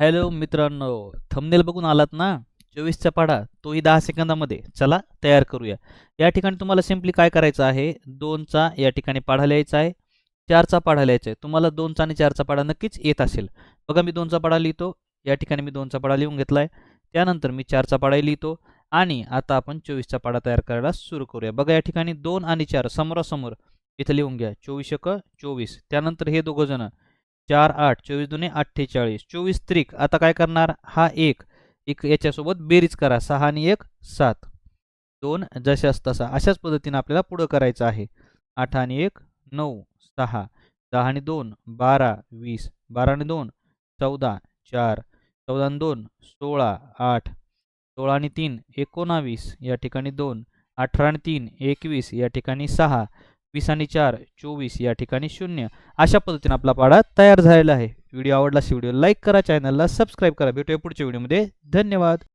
Hello मित्रांनो thumbnail बघून आलात ना? चोवीसचा पाढा तोही दहा सेकंदामध्ये. चला तयार करूया. या ठिकाणी तुम्हाला सिम्पली काय करायचं आहे? दोनचा या ठिकाणी पाढा लिहायचा आहे. चारचा पाढा लिहायचा आहे. तुम्हाला दोनचा आणि चारचा पाढा नक्कीच येत असेल. बघा मी दोनचा पाढा लिहितो. या ठिकाणी मी दोनचा पाढा लिहून घेतला आहे त्यानंतर मी चारचा पाढा लिहितो. आणि आता आपण चोवीसचा पाढा तयार करायला सुरू करूया. बघा या ठिकाणी दोन आणि चार समोरासमोर इथं लिहून घ्या. चोवीस एक चोवीस. त्यानंतर हे दोघं जण चार आठ चोवीस दुने अठ्ठेचाळीस. चोवीस त्रिक. आता काय करणार? हा एक. एक याच्यासोबत बेरीज करा. सहा आणि एक सात. दोन जशास तसा. अशाच पद्धतीने आपल्याला पुढं करायचं आहे. आठ आणि एक नऊ सहा. दहा आणि दोन बारा वीस. बारा आणि दोन चौदा. चार. चौदा आणि दोन सोळा. आठ. सोळा आणि तीन एकोणावीस. या ठिकाणी दोन. अठरा आणि तीन एकवीस. या ठिकाणी सहा. वीस आणि चार चोवीस या ठिकाणी शून्य अशा पद्धतीने आपला पाढा तयार झालेला आहे. व्हिडिओ आवडला व्हिडिओ लाईक करा चॅनलला सबस्क्राईब करा. भेटूया पुढच्या व्हिडिओमध्ये. धन्यवाद.